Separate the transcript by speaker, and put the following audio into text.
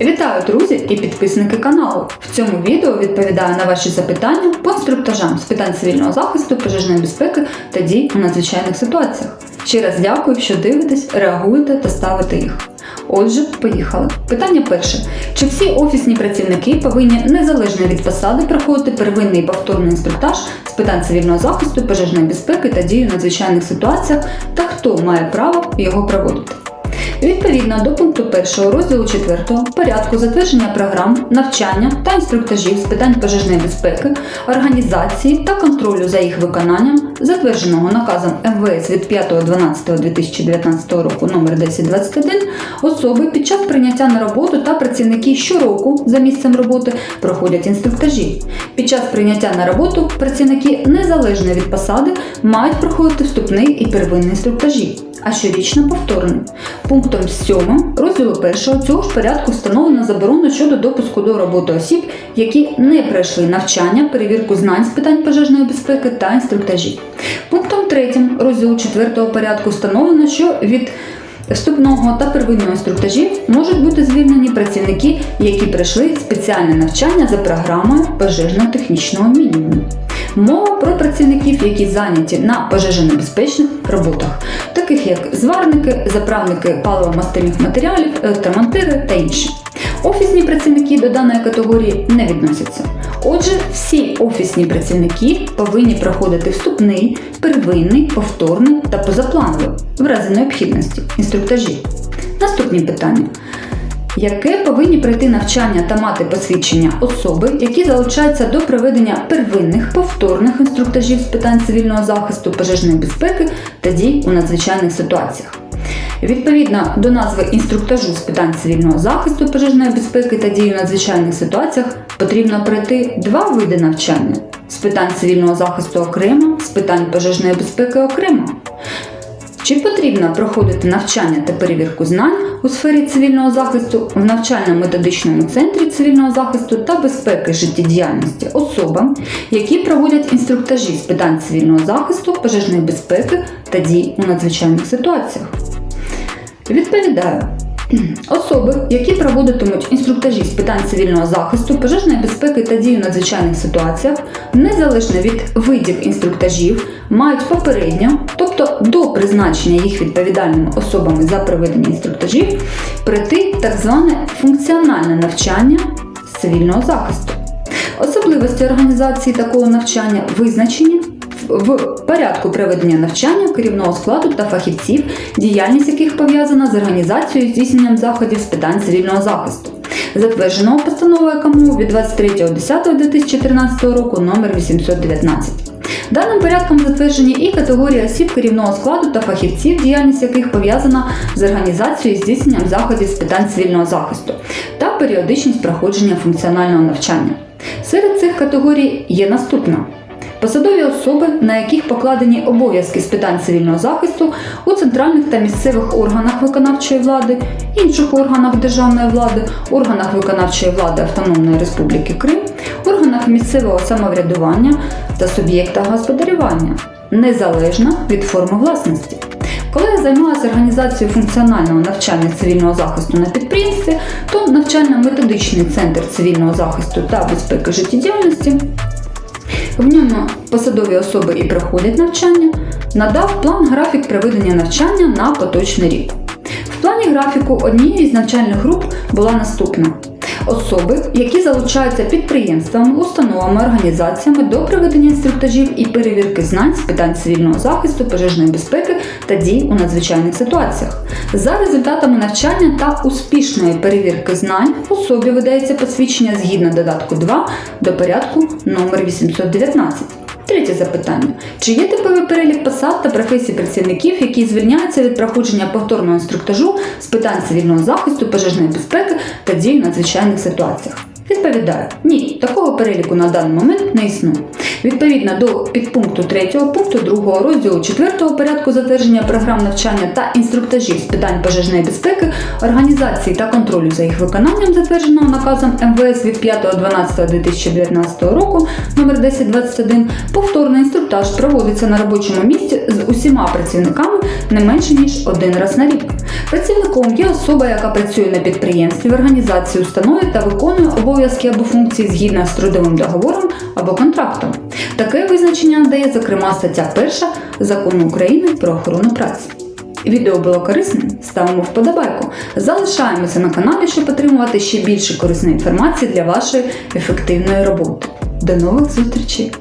Speaker 1: Вітаю, друзі і підписники каналу. В цьому відео відповідаю на ваші запитання по інструктажам з питань цивільного захисту, пожежної безпеки та дій у надзвичайних ситуаціях. Ще раз дякую, що дивитесь, реагуєте та ставите їх. Отже, поїхали. Питання перше: чи всі офісні працівники повинні незалежно від посади проходити первинний повторний інструктаж з питань цивільного захисту, пожежної безпеки та дій у надзвичайних ситуаціях, та хто має право його проводити? Відповідно до пункту 1 розділу 4 порядку затвердження програм, навчання та інструктажів з питань пожежної безпеки, організації та контролю за їх виконанням, затвердженого наказом МВС від 5.12.2019 року номер 1021, особи під час прийняття на роботу та працівники щороку за місцем роботи проходять інструктажі. Під час прийняття на роботу працівники незалежно від посади мають проходити вступний і первинний інструктажі а щорічно повторний. Пунктом 7 розділу 1 цього ж порядку встановлено заборону щодо допуску до роботи осіб, які не пройшли навчання, перевірку знань з питань пожежної безпеки та інструктажі. Пунктом 3 розділу 4 порядку встановлено, що від Вступного та первинного інструктажів можуть бути звільнені працівники, які пройшли спеціальне навчання за програмою пожежно-технічного мінімуму. Мова про працівників, які зайняті на пожежонебезпечних роботах, таких як зварники, заправники паливо-мастильних матеріалів, електромонтири та інші. Офісні працівники до даної категорії не відносяться. Отже, всі офісні працівники повинні проходити вступний, первинний, повторний та позаплановий в разі необхідності інструктажі. Наступні питання. Яке повинні пройти навчання та мати посвідчення особи, які залучаються до проведення первинних повторних інструктажів з питань цивільного захисту, пожежної безпеки та дій у надзвичайних ситуаціях? Відповідно до назви інструктажу з питань цивільного захисту, пожежної безпеки та дій у надзвичайних ситуаціях потрібно пройти два види навчання з питань цивільного захисту окремо, з питань пожежної безпеки окремо. Чи потрібно проходити навчання та перевірку знань у сфері цивільного захисту в навчально-методичному центрі цивільного захисту та безпеки життєдіяльності особам, які проводять інструктажі з питань цивільного захисту, пожежної безпеки та дій у надзвичайних ситуаціях? Відповідаю. Особи, які проводитимуть інструктажі з питань цивільного захисту, пожежної безпеки та дій у надзвичайних ситуаціях, незалежно від видів інструктажів, мають попередньо, тобто до призначення їх відповідальними особами за проведення інструктажів, пройти так зване функціональне навчання з цивільного захисту. Особливості організації такого навчання визначені в порядку проведення навчання керівного складу та фахівців, діяльність яких пов'язана з організацією і здійсненням заходів з питань цивільного захисту, затвердженого постановою КМУ від 23.10.2013 року номер 819. Даним порядком затверджені і категорії осіб керівного складу та фахівців, діяльність яких пов'язана з організацією і здійсненням заходів з питань цивільного захисту та періодичність проходження функціонального навчання. Серед цих категорій є наступна. Посадові особи, на яких покладені обов'язки з питань цивільного захисту у центральних та місцевих органах виконавчої влади, інших органах державної влади, органах виконавчої влади Автономної Республіки Крим, органах місцевого самоврядування та суб'єктах господарювання, незалежно від форми власності. Коли я займалася організацією функціонального навчання цивільного захисту на підприємстві, то навчально-методичний центр цивільного захисту та безпеки життєдіяльності в ньому посадові особи і проходять навчання, надав план графік проведення навчання на поточний рік. В плані графіку однією з навчальних груп була наступна. Особи, які залучаються підприємствами, установами, організаціями до проведення інструктажів і перевірки знань з питань цивільного захисту, пожежної безпеки та дій у надзвичайних ситуаціях. За результатами навчання та успішної перевірки знань особі видається посвідчення згідно додатку 2 до порядку номер 819. Третє запитання: чи є типовий перелік посад та професій працівників, які звільняються від проходження повторного інструктажу з питань цивільного захисту, пожежної безпеки та дій у надзвичайних ситуаціях? Відповідаю, ні, такого переліку на даний момент не існує. Відповідно до підпункту 3 пункту 2 розділу 4 порядку затвердження програм навчання та інструктажів з питань пожежної безпеки, організації та контролю за їх виконанням, затвердженого наказом МВС від 5.12.2019 року номер 1021 повторний інструктаж проводиться на робочому місці з усіма працівниками не менше ніж один раз на рік. Працівником є особа, яка працює на підприємстві, в організації, установі та виконує обов'язки або функції згідно з трудовим договором або контрактом. Таке визначення надає, зокрема, стаття 1 Закону України про охорону праці. Відео було корисним? Ставимо вподобайку. Залишаємося на каналі, щоб отримувати ще більше корисної інформації для вашої ефективної роботи. До нових зустрічей!